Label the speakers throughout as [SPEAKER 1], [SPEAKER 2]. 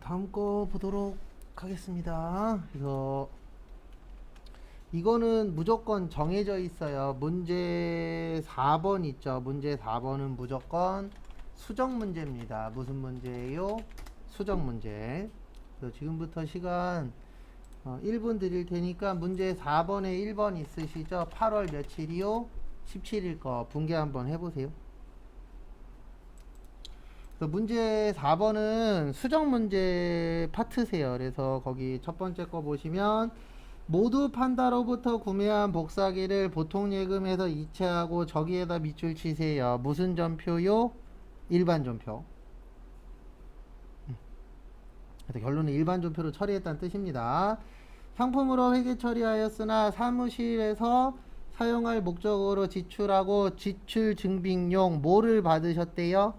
[SPEAKER 1] 다음 거 보도록 하겠습니다. 그래서 이거는 무조건 정해져 있어요. 문제 4번 있죠. 문제 4번은 무조건 수정 문제입니다. 무슨 문제예요? 수정 문제. 그래서 지금부터 시간 어, 1분 드릴 테니까 문제 4번에 1번 있으시죠? 8월 며칠이요? 17일 거 분개 한번 해보세요. 문제 4번은 수정 문제 파트세요. 그래서 거기 첫 번째 거 보시면 모두 판다로부터 구매한 복사기를 보통 예금에서 이체하고 저기에다 밑줄 치세요. 무슨 전표요? 일반 전표. 음. 그래서 결론은 일반 전표로 처리했다는 뜻입니다. 상품으로 회계 처리하였으나 사무실에서 사용할 목적으로 지출하고 지출 증빙용 뭐를 받으셨대요?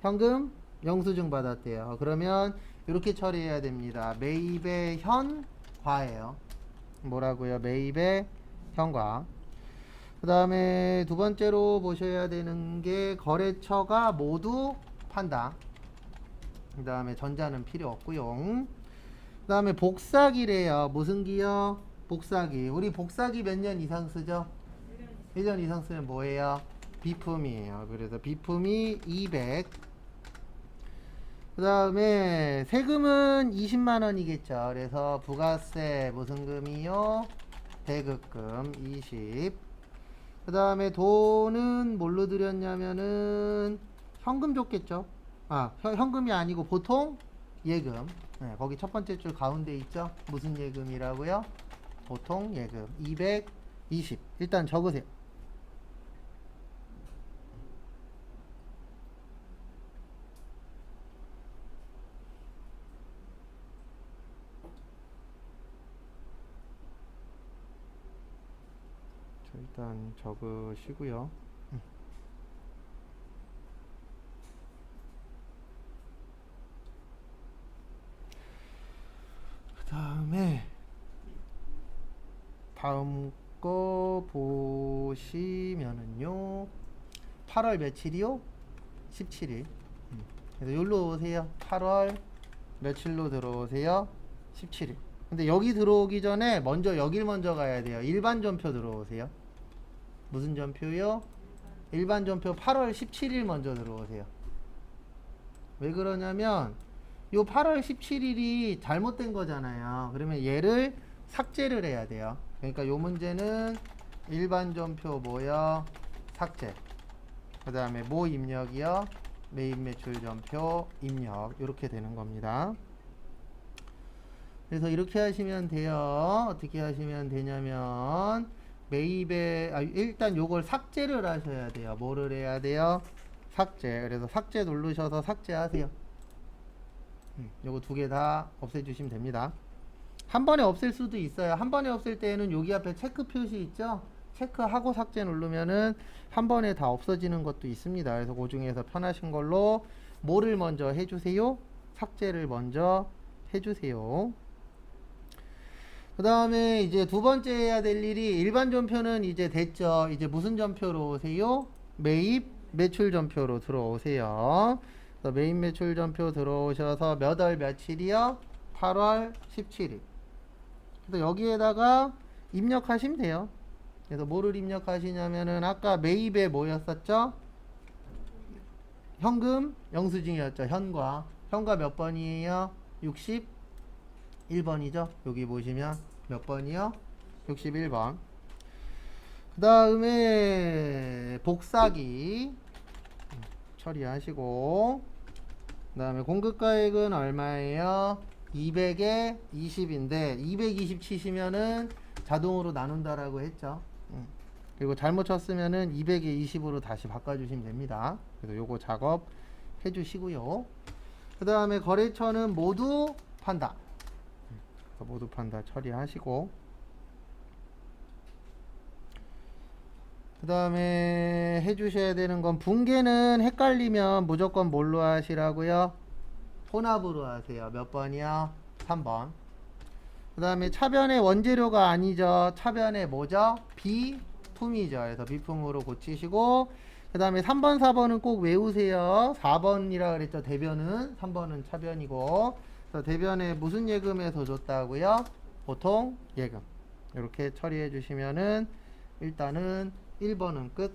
[SPEAKER 1] 현금 영수증 받았대요. 그러면 이렇게 처리해야 됩니다. 매입의 현과예요. 뭐라고요? 매입의 현과. 그 다음에 두 번째로 보셔야 되는 게 거래처가 모두 판다. 그 다음에 전자는 필요 없고요. 그 다음에 복사기래요. 무슨 기요? 복사기. 우리 복사기 몇 년 이상 쓰죠? 1년 이상 쓰면 뭐예요? 비품이에요. 그래서 비품이 200. 그 다음에 세금은 20만 원이겠죠. 그래서 부가세 무슨 금이요? 대급금 20. 그 다음에 돈은 뭘로 드렸냐면은 현금 줬겠죠. 아, 현, 현금이 아니고 보통 예금. 네, 거기 첫 번째 줄 가운데 있죠. 무슨 예금이라고요? 보통 예금 220. 일단 적으세요. 자, 일단 적으시고요. 그 다음에 다음 거 보시면은요. 8월 며칠이요? 17일. 음. 그래서 여기로 오세요. 8월 며칠로 들어오세요? 17일. 근데 여기 들어오기 전에 먼저 여길 먼저 가야 돼요. 일반 전표 들어오세요. 무슨 전표요? 일반 전표 8월 17일 먼저 들어오세요. 왜 그러냐면 요 8월 17일이 잘못된 거잖아요. 그러면 얘를 삭제를 해야 돼요. 그러니까 요 문제는 일반 전표 뭐요? 삭제. 그 다음에 뭐 입력이요? 매입 매출 전표 입력. 이렇게 되는 겁니다. 그래서 이렇게 하시면 돼요. 어떻게 하시면 되냐면 매입에 아, 일단 요걸 삭제를 하셔야 돼요. 뭐를 해야 돼요? 삭제. 그래서 삭제 누르셔서 삭제하세요. 음, 요거 두 개 다 없애주시면 됩니다. 한 번에 없앨 수도 있어요. 한 번에 없앨 때에는 여기 앞에 체크 표시 있죠? 체크하고 삭제 누르면은 한 번에 다 없어지는 것도 있습니다. 그래서 그 중에서 편하신 걸로 뭐를 먼저 해주세요? 삭제를 먼저 해주세요. 그 다음에 이제 두 번째 해야 될 일이 일반 전표는 이제 됐죠. 이제 무슨 전표로 오세요? 매입 매출 전표로 들어오세요. 그래서 매입 매출 전표 들어오셔서 몇 월 며칠이요? 8월 17일. 그래서 여기에다가 입력하시면 돼요. 그래서 뭐를 입력하시냐면은 아까 매입에 뭐였었죠? 현금 영수증이었죠. 현과. 현과 몇 번이에요? 61번이죠. 여기 보시면 몇 번이요? 61번. 그 다음에 복사기 음, 처리하시고 그 다음에 공급가액은 얼마예요? 200에 20인데 220 치시면은 자동으로 나눈다라고 했죠. 음. 그리고 잘못 쳤으면은 200에 20으로 다시 바꿔주시면 됩니다. 그래서 요거 작업 해주시고요. 그 다음에 거래처는 모두 판다. 모두 판 다 처리하시고 그 다음에 해주셔야 되는 건 붕괴는 헷갈리면 무조건 뭘로 하시라고요? 혼합으로 하세요. 몇 번이요? 3번. 그 다음에 차변의 원재료가 아니죠. 차변의 뭐죠? 비품이죠. 그래서 비품으로 고치시고 그 다음에 3번, 4번은 꼭 외우세요. 4번이라 그랬죠. 대변은. 3번은 차변이고. 그래서 대변에 무슨 예금에서 줬다고요? 보통 예금. 이렇게 처리해 주시면은 일단은 1번은 끝.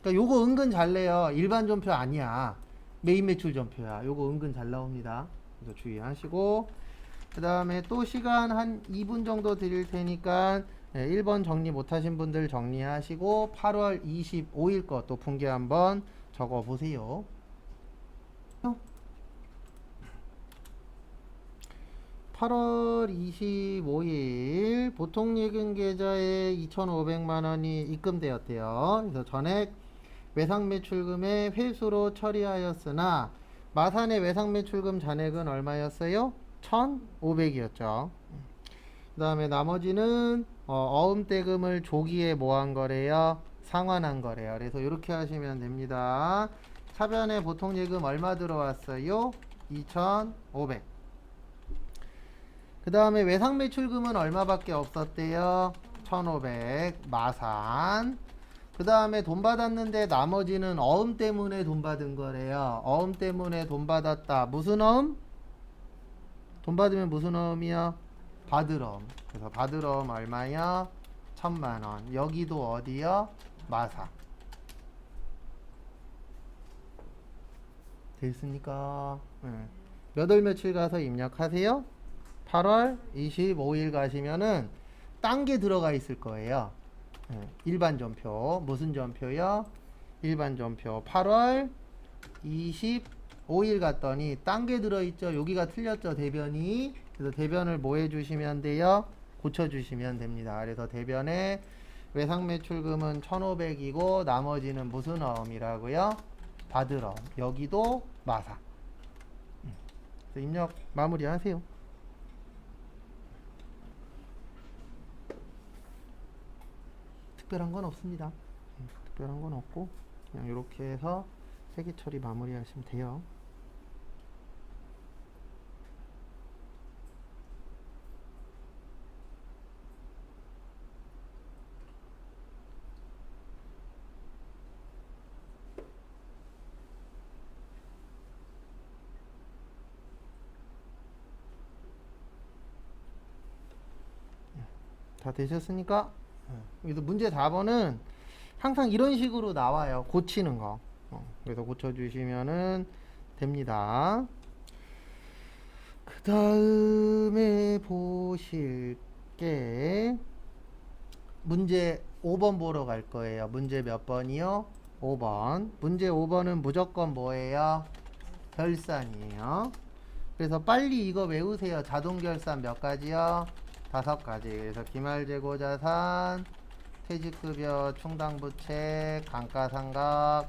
[SPEAKER 1] 그러니까 요거 은근 잘 내요. 일반 전표 아니야. 메인 매출 전표야. 요거 은근 잘 나옵니다. 그래서 주의하시고 그 다음에 또 시간 한 2분 정도 드릴 테니까 네, 1번 정리 못하신 분들 정리하시고 8월 25일 거 또 분개 한번 적어 보세요. 8월 25일 보통 예금 계좌에 2,500만 원이 입금되었대요. 그래서 전액 외상 매출금의 회수로 처리하였으나 마산의 외상 매출금 잔액은 얼마였어요? 1,500이었죠. 그 다음에 나머지는 어, 음 대금을 조기에 모한 거래요. 상환한 거래요. 그래서 이렇게 하시면 됩니다. 차변에 보통 예금 얼마 들어왔어요? 2,500. 그 다음에 외상 매출금은 얼마밖에 없었대요? 1,500 마산. 그 다음에 돈 받았는데 나머지는 어음 때문에 돈 받은 거래요. 어음 때문에 돈 받았다. 무슨 어음? 돈 받으면 무슨 어음이요? 받으럼. 그래서 받으럼 얼마요? 천만 원. 여기도 어디요? 마사. 됐습니까? 네. 몇월 며칠 가서 입력하세요? 8월 25일 가시면은 딴 게 들어가 있을 거예요. 네. 일반 전표. 무슨 전표요? 일반 전표. 8월 25일 갔더니 딴 게 들어있죠. 여기가 틀렸죠. 대변이. 그래서 대변을 뭐 해주시면 돼요? 고쳐주시면 됩니다. 그래서 대변에 외상 매출금은 1,500이고 나머지는 무슨 어음이라고요? 받으러. 여기도 마사. 음. 입력 마무리하세요. 특별한 건 없습니다. 음, 특별한 건 없고 그냥 이렇게 해서 세개 처리 마무리하시면 돼요. 다 되셨으니까 그래서 문제 4번은 항상 이런 식으로 나와요. 고치는 거. 어, 그래서 고쳐주시면은 됩니다. 그 다음에 보실 게 문제 5번 보러 갈 거예요. 문제 몇 번이요? 5번. 문제 5번은 무조건 뭐예요? 결산이에요. 그래서 빨리 이거 외우세요. 자동 결산 몇 가지요? 다섯 가지. 그래서 기말재고 자산, 퇴직급여, 충당부채, 감가상각,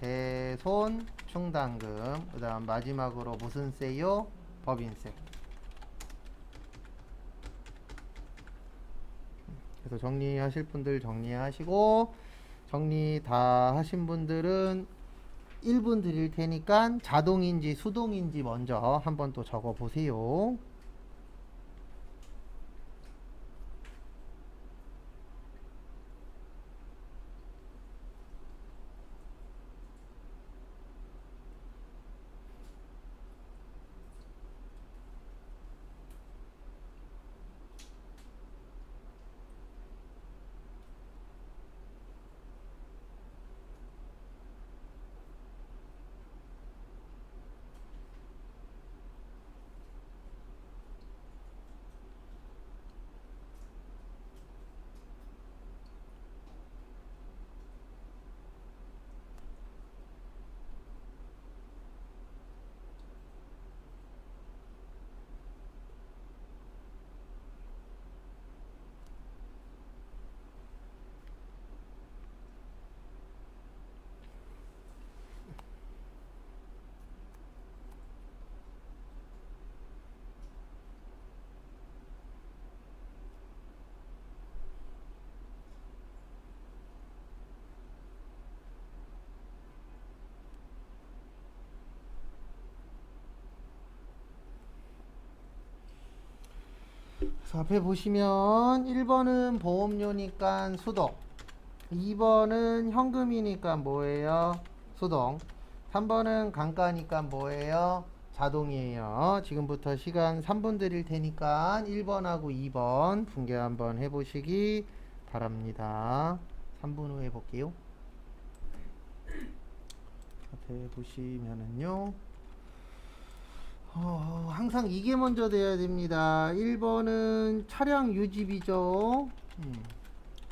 [SPEAKER 1] 대손, 충당금. 그 다음 마지막으로 무슨 세요? 법인세. 그래서 정리하실 분들 정리하시고 정리 다 하신 분들은 1분 드릴 테니까 자동인지 수동인지 먼저 한번 또 적어 보세요. 그래서 앞에 보시면 1번은 보험료니까 수도 2번은 현금이니까 뭐예요? 수동. 3번은 강가니까 뭐예요? 자동이에요. 지금부터 시간 3분 드릴 테니까 1번하고 2번 분개 한번 해보시기 바랍니다. 3분 후에 볼게요. 앞에 보시면은요. 어, 항상 이게 먼저 돼야 됩니다. 1번은 차량 유지비죠. 음.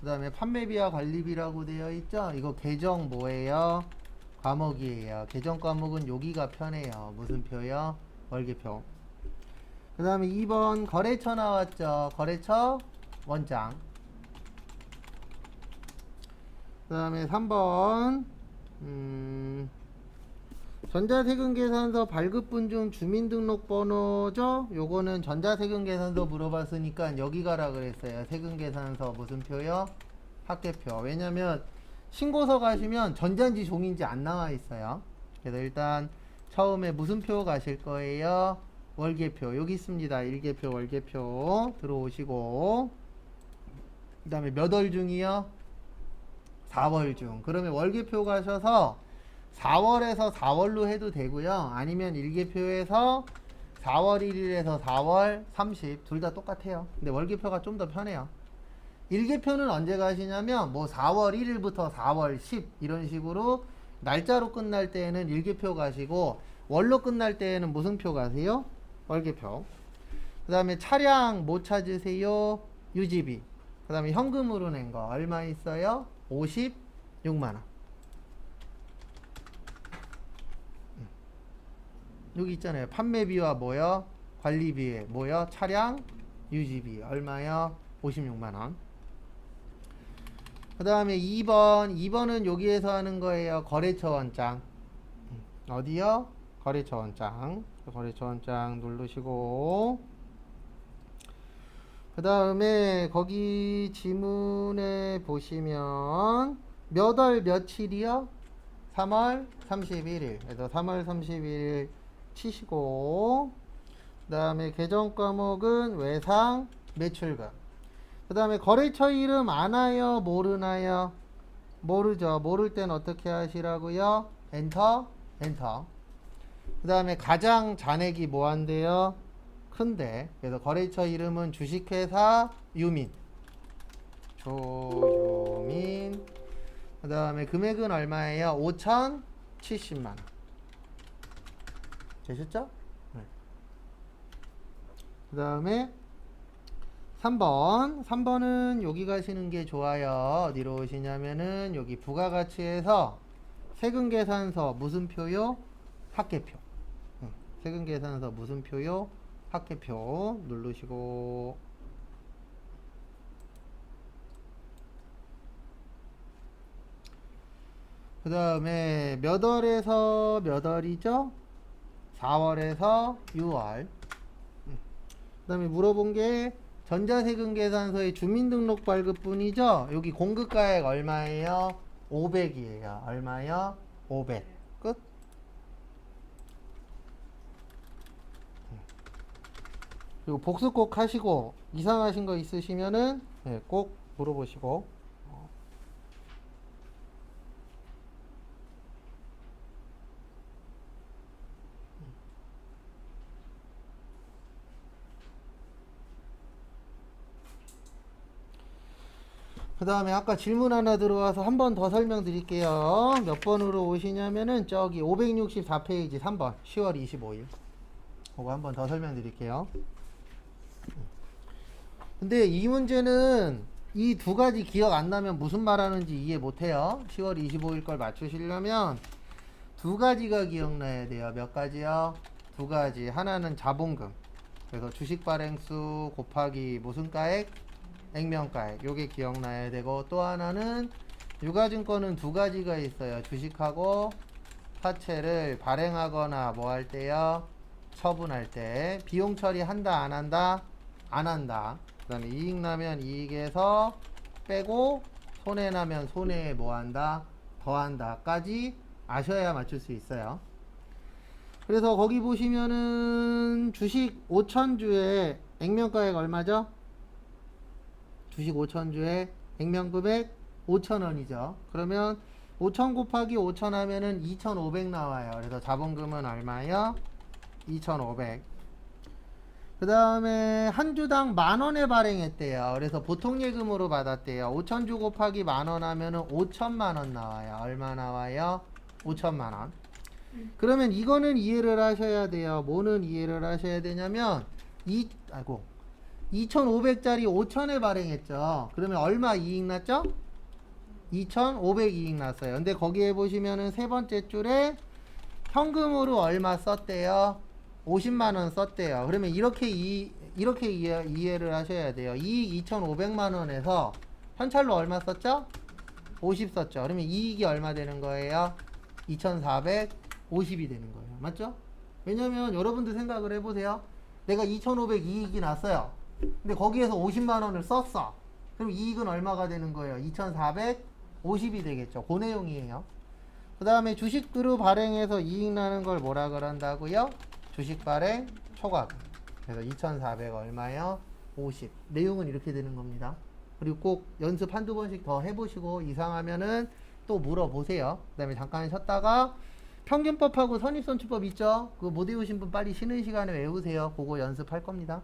[SPEAKER 1] 그 다음에 판매비와 관리비라고 되어 있죠. 이거 계정 뭐예요? 과목이에요. 계정 과목은 여기가 편해요. 무슨 표요? 월계표. 그 다음에 2번 거래처 나왔죠. 거래처 원장. 그 다음에 3번 음, 전자세금계산서 발급분 중 주민등록번호죠? 요거는 전자세금계산서 물어봤으니까 여기 가라 그랬어요. 세금계산서 무슨 표요? 학계표. 왜냐면 신고서 가시면 전자인지 종인지 안 나와 있어요. 그래서 일단 처음에 무슨 표 가실 거예요? 월계표. 여기 있습니다. 일계표, 월계표. 들어오시고. 그 다음에 몇 월 중이요? 4월 중. 그러면 월계표 가셔서 4월에서 4월로 해도 되고요. 아니면 일계표에서 4월 1일에서 4월 30. 둘 다 똑같아요. 근데 월계표가 좀 더 편해요. 일계표는 언제 가시냐면 뭐 4월 1일부터 4월 10 이런 식으로 날짜로 끝날 때에는 일계표 가시고 월로 끝날 때에는 무슨 표 가세요? 월계표. 그 다음에 차량 뭐 찾으세요? 유지비. 그 다음에 현금으로 낸 거 얼마 있어요? 56만원. 여기 있잖아요. 판매비와 뭐요? 관리비 뭐요? 차량 유지비 얼마요? 56만 원. 그 다음에 2번 2번은 여기에서 하는 거예요. 거래처 원장. 음, 어디요? 거래처 원장. 거래처 원장 누르시고 그 다음에 거기 지문에 보시면 몇 월 며칠이요? 3월 31일. 그래서 3월 31일 치시고 그 다음에 계정 과목은 외상 매출금. 그 다음에 거래처 이름 아나요? 모르나요? 모르죠. 모를 땐 어떻게 하시라고요? 엔터, 엔터. 그 다음에 가장 잔액이 뭐 한대요? 큰데. 그래서 거래처 이름은 주식회사 유민. 조유민. 그 다음에 금액은 얼마예요? 5,070만원. 되셨죠? 네. 그 다음에 3번. 3번은 여기 가시는 게 좋아요. 어디로 오시냐면은 여기 부가가치에서 세금계산서 무슨 표요? 학계표. 응. 세금계산서 무슨 표요? 학계표 누르시고 그 다음에 몇 월에서 몇 월이죠? 4월에서 6월 그 다음에 물어본 게 전자세금 계산서의 주민등록 발급분이죠? 여기 공급가액 얼마예요? 500이에요. 얼마요? 500. 끝. 그리고 복습 꼭 하시고 이상하신 거 있으시면은 네, 꼭 물어보시고 그 다음에 아까 질문 하나 들어와서 한 번 더 설명드릴게요. 몇 번으로 오시냐면은 저기 564페이지 3번 10월 25일. 그거 한 번 더 설명드릴게요. 근데 이 문제는 이 두 가지 기억 안 나면 무슨 말 하는지 이해 못 해요. 10월 25일 걸 맞추시려면 두 가지가 기억나야 돼요. 몇 가지요? 두 가지. 하나는 자본금. 그래서 주식 발행수 곱하기 무슨 가액? 액면가액. 요게 기억나야 되고 또 하나는 유가증권은 두 가지가 있어요. 주식하고 사채를 발행하거나 뭐 할 때요 처분할 때. 비용 처리한다 안 한다? 안 한다. 그 다음에 이익 나면 이익에서 빼고 손해 나면 손해에 뭐 한다? 더한다 까지 아셔야 맞출 수 있어요. 그래서 거기 보시면은 주식 5천주에 액면가액 얼마죠? 주식 5천주에 액면금액 5,000원이죠. 그러면 5,000 곱하기 5,000 하면은 2,500 나와요. 그래서 자본금은 얼마요? 2,500. 그 다음에 한 주당 만 원에 발행했대요. 그래서 보통 예금으로 받았대요. 5천 주 곱하기 만 원 하면은 5천만 원 나와요. 얼마 나와요? 5천만 원. 그러면 이거는 이해를 하셔야 돼요. 뭐는 이해를 하셔야 되냐면 이 아이고 2,500짜리 5천에 발행했죠. 그러면 얼마 이익 났죠? 2,500 이익 났어요. 근데 거기에 보시면은 세 번째 줄에 현금으로 얼마 썼대요? 50만 원 썼대요. 그러면 이렇게 이 이렇게 이해, 이해를 하셔야 돼요. 이익 2,500만 원에서 현찰로 얼마 썼죠? 50 썼죠. 그러면 이익이 얼마 되는 거예요? 2,450이 되는 거예요. 맞죠? 왜냐면 여러분들 생각을 해보세요. 내가 2,500 이익이 났어요. 근데 거기에서 50만 원을 썼어. 그럼 이익은 얼마가 되는 거예요? 2,450이 되겠죠. 그 내용이에요. 그 다음에 주식 그룹 발행해서 이익 나는 걸 뭐라 그런다고요? 주식 발행 초과금. 그래서 2,400 얼마요? 50. 내용은 이렇게 되는 겁니다. 그리고 꼭 연습 한두 번씩 더 해보시고 이상하면은 또 물어보세요. 그 다음에 잠깐 쉬었다가 평균법하고 선입선출법 있죠? 그거 못 외우신 분 빨리 쉬는 시간에 외우세요. 그거 연습할 겁니다.